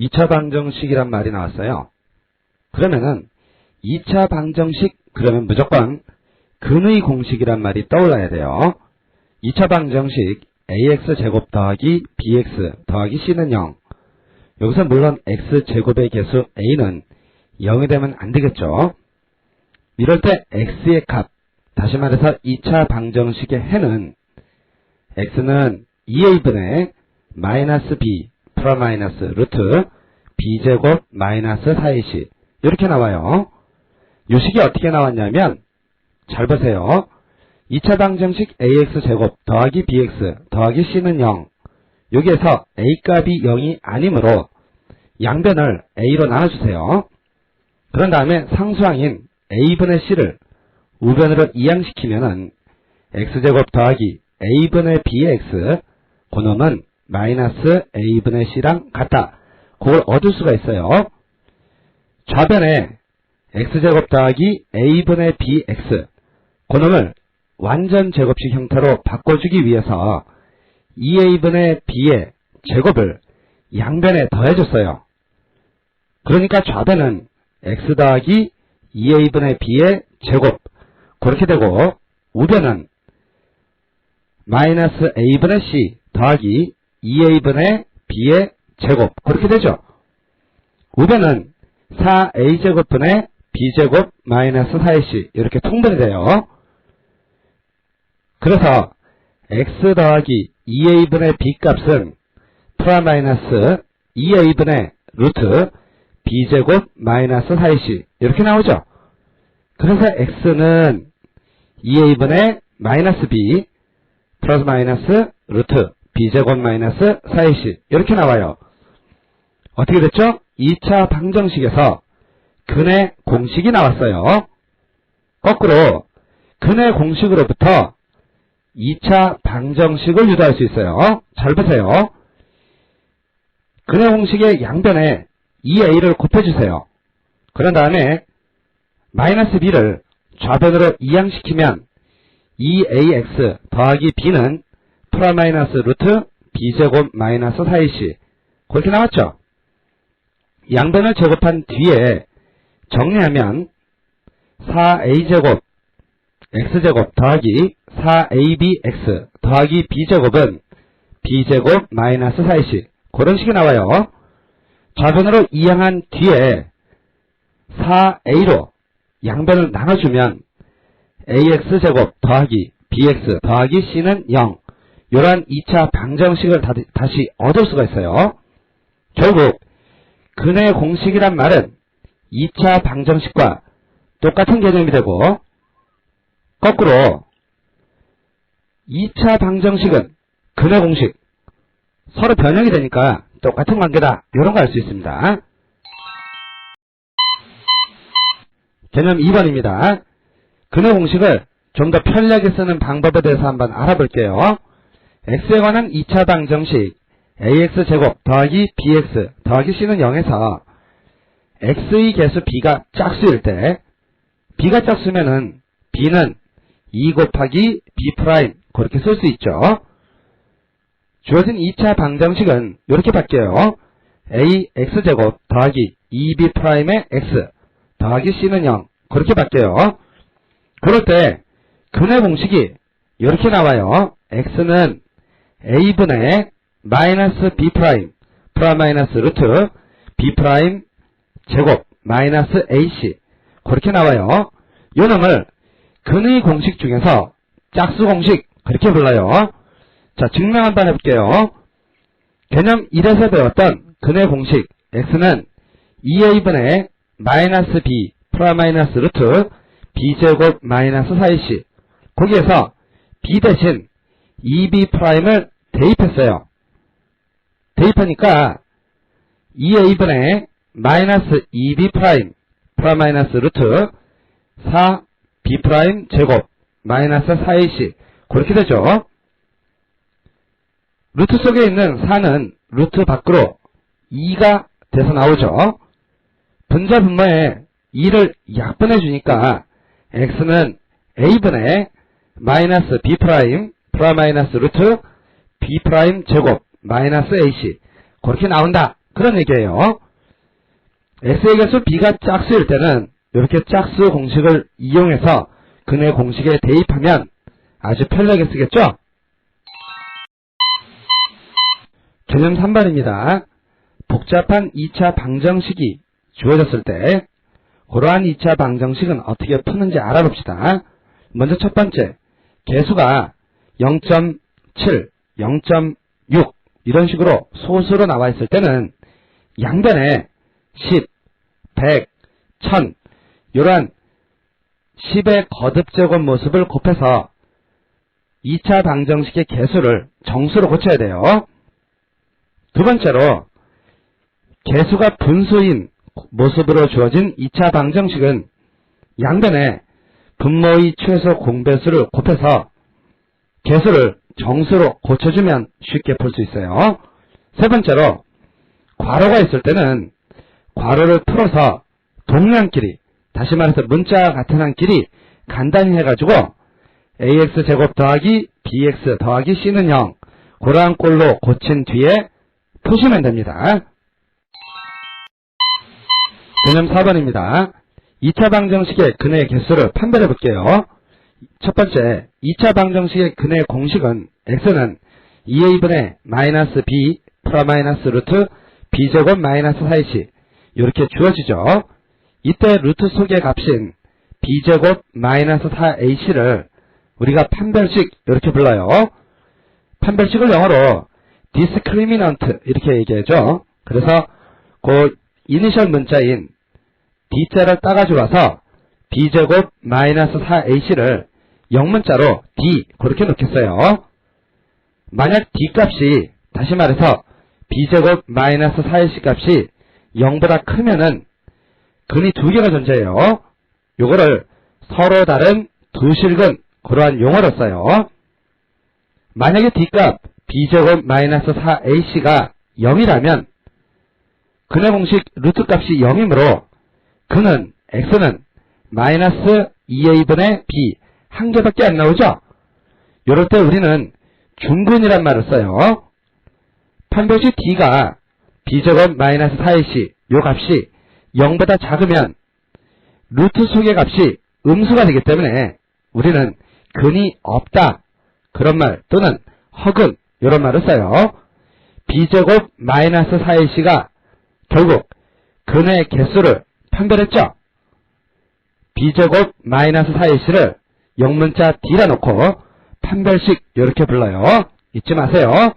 2차 방정식이란 말이 나왔어요. 그러면은 2차 방정식 그러면 무조건 근의 공식이란 말이 떠올라야 돼요. 2차 방정식 ax 제곱 더하기 bx 더하기 c는 0. 여기서 물론 x제곱의 개수 a는 0이 되면 안 되겠죠. 이럴 때 x의 값, 다시 말해서 2차 방정식의 해는 x는 2a분의 마이너스 b 플러 마이너스 루트 b제곱 마이너스 4ac 이렇게 나와요. 이 식이 어떻게 나왔냐면 잘 보세요. 2차 방정식 ax제곱 더하기 bx 더하기 c는 0 여기에서 a값이 0이 아니므로 양변을 a로 나눠주세요. 그런 다음에 상수항인 a분의 c를 우변으로 이항시키면 은 x제곱 더하기 a분의 b의 x 그놈은 마이너스 a분의 c랑 같다. 그걸 얻을 수가 있어요. 좌변에 x제곱 더하기 a분의 bx 그놈을 완전 제곱식 형태로 바꿔주기 위해서 2a분의 b의 제곱을 양변에 더해줬어요. 그러니까 좌변은 x 더하기 2a분의 b의 제곱 그렇게 되고 우변은 마이너스 a분의 c 더하기 2a분의 b의 제곱 그렇게 되죠. 우변은 4a제곱분의 b제곱 마이너스 4ac 이렇게 통분이 돼요. 그래서 x 더하기 2a분의 b 값은 프라 마이너스 2a분의 루트 b제곱 마이너스 4ac 이렇게 나오죠. 그래서 x는 2a분의 마이너스 b 플러스 마이너스 루트 b제곱 마이너스 4ac 이렇게 나와요. 어떻게 됐죠? 2차 방정식에서 근의 공식이 나왔어요. 거꾸로 근의 공식으로부터 2차 방정식을 유도할 수 있어요. 잘 보세요. 근의 공식의 양변에 2a를 곱해주세요. 그런 다음에 마이너스 b를 좌변으로 이항시키면 2ax 더하기 b는 프라 마이너스 루트 b제곱 마이너스 4ac 그렇게 나왔죠? 양변을 제곱한 뒤에 정리하면 4a제곱 x제곱 더하기 4abx 더하기 b제곱은 b제곱 마이너스 4ac 그런 식이 나와요. 좌변으로 이항한 뒤에 4a로 양변을 나눠주면 ax제곱 더하기 bx 더하기 c는 0 이러한 2차 방정식을 다, 다시 얻을 수가 있어요. 결국 근의 공식이란 말은 2차 방정식과 똑같은 개념이 되고 거꾸로 2차 방정식은 근의 공식 서로 변형이 되니까 똑같은 관계다 이런 거 알 수 있습니다. 개념 2번입니다. 근의 공식을 좀 더 편리하게 쓰는 방법에 대해서 한번 알아볼게요. X에 관한 2차 방정식 ax제곱 더하기 bx 더하기 c는 0에서 x의 개수 b가 짝수일 때 b가 짝수면은 b는 2 곱하기 b 프라임 그렇게 쓸 수 있죠. 주어진 2차 방정식은 이렇게 바뀌어요. ax제곱 더하기 2b 프라임의 x 더하기 c는 0 그렇게 바뀌어요. 그럴 때 근의 공식이 이렇게 나와요. x는 a분의 마이너스 b 프라임 프라 마이너스 루트 b 프라임 제곱 마이너스 ac 그렇게 나와요. 이 놈을 근의 공식 중에서 짝수 공식 그렇게 불러요. 자 증명 한번 해볼게요. 개념 1에서 배웠던 근의 공식 x는 2a분의 마이너스 b 프라 마이너스 루트 b제곱 마이너스 4ac 거기에서 b 대신 2b 프라임을 대입했어요. 대입하니까 2a분의 마이너스 2b 프라임 프라 마이너스 루트 4b 프라임 제곱 마이너스 4ac 그렇게 되죠. 루트 속에 있는 4는 루트 밖으로 2가 돼서 나오죠. 분자 분모에 2를 약분해 주니까 x는 a분의 마이너스 b 프라임 프라 마이너스 루트 b 프라임 제곱 마이너스 ac 그렇게 나온다 그런 얘기예요. x의 개수 b가 짝수일 때는 이렇게 짝수 공식을 이용해서 근의 공식에 대입하면 아주 편리하게 쓰겠죠? 개념 3번입니다. 복잡한 2차 방정식이 주어졌을 때 그러한 2차 방정식은 어떻게 푸는지 알아봅시다. 먼저 첫 번째, 개수가 0.7, 0.6 이런 식으로 소수로 나와 있을 때는 양변에 10, 100, 1000 이러한 10의 거듭제곱 모습을 곱해서 2차 방정식의 개수를 정수로 고쳐야 돼요. 두 번째로 개수가 분수인 모습으로 주어진 2차 방정식은 양변에 분모의 최소 공배수를 곱해서 개수를 정수로 고쳐주면 쉽게 풀 수 있어요. 세 번째로 괄호가 있을 때는 괄호를 풀어서 동량끼리 다시 말해서 문자 같은 한끼리 간단히 해가지고 ax제곱 더하기 bx 더하기 c는 0 그러한 꼴로 고친 뒤에 푸시면 됩니다. 개념 4번입니다. 2차 방정식의 근의 개수를 판별해 볼게요. 첫 번째, 2차 방정식의 근의 공식은 x는 2a분의 마이너스 b 플러 마이너스 루트 b제곱 마이너스 4ac 이렇게 주어지죠. 이때 루트 속의 값인 b제곱 마이너스 4ac를 우리가 판별식 이렇게 불러요. 판별식을 영어로 discriminant 이렇게 얘기하죠. 그래서 그 이니셜 문자인 d자를 따가지고 와서 b제곱 마이너스 4ac를 영문자로 d 그렇게 놓겠어요. 만약 d 값이 다시 말해서 b제곱 마이너스 4ac 값이 0보다 크면은 근이 두 개가 존재해요. 요거를 서로 다른 두 실근 그러한 용어로 써요. 만약에 d값 b제곱 마이너스 4ac가 0이라면 근의 공식 루트 값이 0이므로 그는 x는 마이너스 2a분의 b 한 개밖에 안 나오죠? 이럴 때 우리는 중근이란 말을 써요. 판별식 d가 b제곱 마이너스 4ac 요 값이 0보다 작으면 루트 속의 값이 음수가 되기 때문에 우리는 근이 없다 그런 말 또는 허근 이런 말을 써요. b제곱 마이너스 4ac가 결국 근의 개수를 판별했죠. b제곱 마이너스 4ac를 영문자 d라 놓고 판별식 이렇게 불러요. 잊지 마세요.